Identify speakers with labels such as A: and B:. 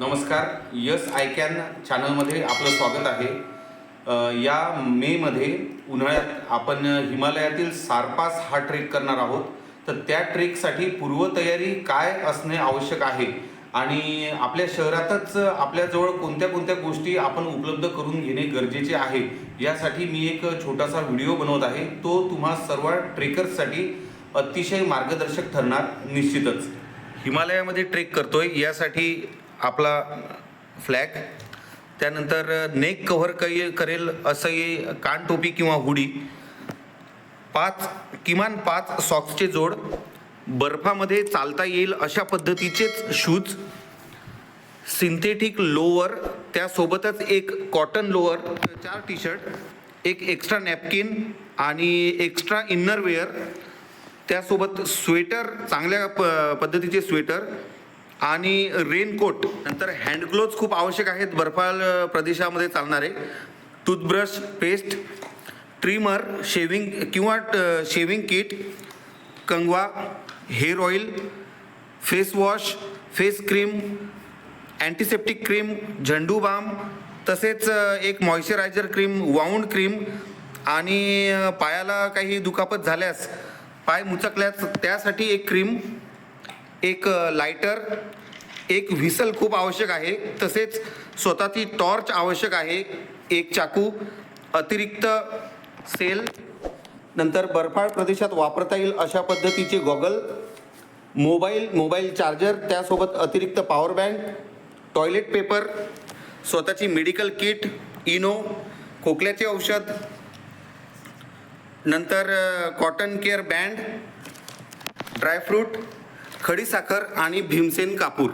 A: नमस्कार yes I can चॅनलमध्ये आपलं स्वागत आहे. या मेमध्ये उन्हाळ्यात आपण हिमालयातील सारपास हा ट्रेक करणार आहोत. तर त्या ट्रेकसाठी पूर्वतयारी काय असणे आवश्यक आहे? आणि आपल्या शहरातच आपल्याजवळ कोणत्या कोणत्या गोष्टी आपण उपलब्ध करून घेणे गरजेचे आहे? यासाठी मी एक छोटासा व्हिडिओ बनवत आहे. तो तुम्हा सर्व ट्रेकर्ससाठी अतिशय मार्गदर्शक ठरणार निश्चितच. हिमालयामध्ये ट्रेक करतोय. यासाठी आपला फ्लॅग त्यानंतर नेक कव्हर काही करेल असं कानटोपी किंवा हुडी पाच किमान पाच सॉक्सचे जोड बर्फामध्ये चालता येईल अशा पद्धतीचेच शूज सिंथेटिक लोअर त्यासोबतच एक कॉटन लोअर चार टी शर्ट एक एक्स्ट्रा नॅपकिन आणि एक्स्ट्रा इन्नरवेअर त्यासोबत स्वेटर चांगल्या प पद्धतीचे स्वेटर आणि रेनकोट नंतर हँडग्लोव्ज खूप आवश्यक आहेत बर्फाळ प्रदेशामध्ये चालणारे. टूथब्रश पेस्ट ट्रिमर शेविंग किंवा शेविंग किट कंगवा hair oil face wash face cream antiseptic cream Zandu balm तसेच एक मॉइश्चरायझर क्रीम वाऊंड क्रीम आणि पायाला काही दुखापत झाल्यास पाय मुचकल्यास त्यासाठी एक क्रीम एक लायटर एक व्हिसल खूप आवश्यक आहे. तसेच स्वतःची टॉर्च आवश्यक आहे. एक चाकू अतिरिक्त सेल नंतर बर्फाळ प्रदेशात वापरता येईल अशा पद्धतीचे गॉगल मोबाईल मोबाईल चार्जर त्यासोबत अतिरिक्त पॉवर बँक टॉयलेट पेपर स्वतःची मेडिकल किट इनो खोकल्याचे औषध नंतर cotton care band dry fruit खडीसाखर आणि भीमसेन कापूर.